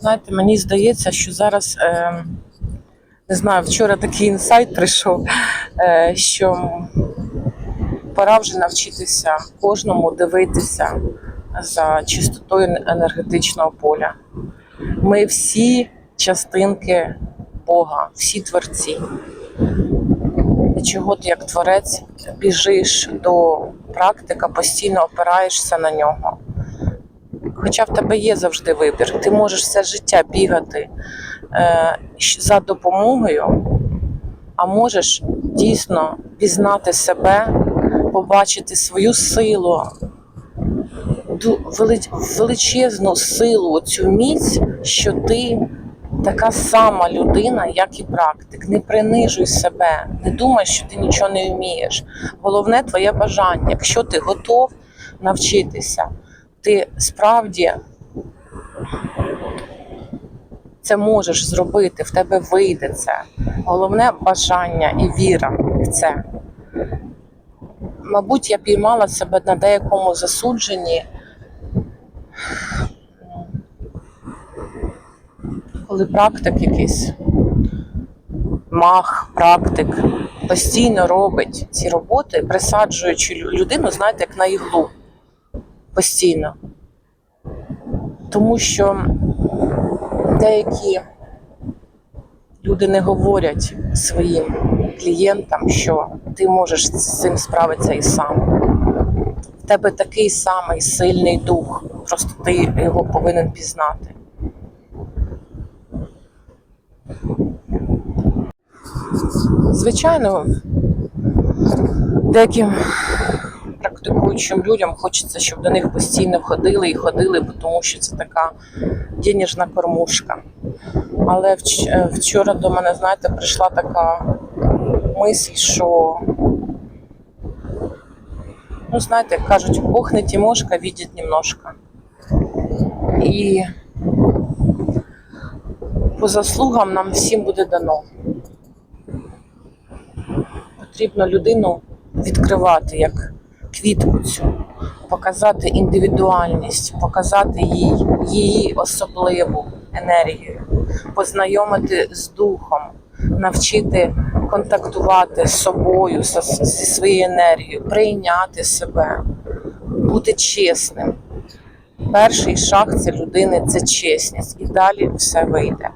Знаєте, мені здається, що зараз е, не знаю, вчора такий інсайт прийшов, е, що пора вже навчитися кожному дивитися за чистотою енергетичного поля. Ми всі частинки Бога, всі творці. І чого ти як творець біжиш до практика, постійно опираєшся на нього. Хоча в тебе є завжди вибір, ти можеш все життя бігати е, за допомогою, а можеш дійсно пізнати себе, побачити свою силу, величезну силу, цю міць, що ти така сама людина, як і практик. Не принижуй себе, не думай, що ти нічого не вмієш. Головне твоє бажання. Якщо ти готов навчитися, ти справді це можеш зробити, в тебе вийде це. Головне бажання і віра в це. Мабуть, я піймала себе на деякому засудженні, коли практик якийсь, мах, практик постійно робить ці роботи, присаджуючи людину, знаєте, як на іглу. Постійно. Тому що деякі люди не говорять своїм клієнтам, що ти можеш з цим справитися і сам. В тебе такий самий сильний дух, просто ти його повинен пізнати. Звичайно, деяким практикуючим людям хочеться, щоб до них постійно ходили і ходили, тому що це така денежна кормушка. Але е, вчора до мене, знаєте, прийшла така мисль, що, ну, знаєте, як кажуть, Бог не Тимошка, видить немножко. І по заслугам нам всім буде дано. Потрібно людину відкривати як квітку цю, показати індивідуальність, показати їй її особливу енергію, познайомити з духом, навчити контактувати з собою, зі своєю енергією, прийняти себе, бути чесним. Перший шаг це людини це чесність, і далі все вийде.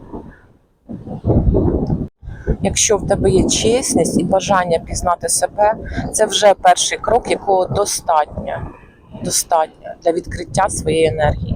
Якщо в тебе є чесність і бажання пізнати себе, це вже перший крок, якого достатньо, достатньо для відкриття своєї енергії.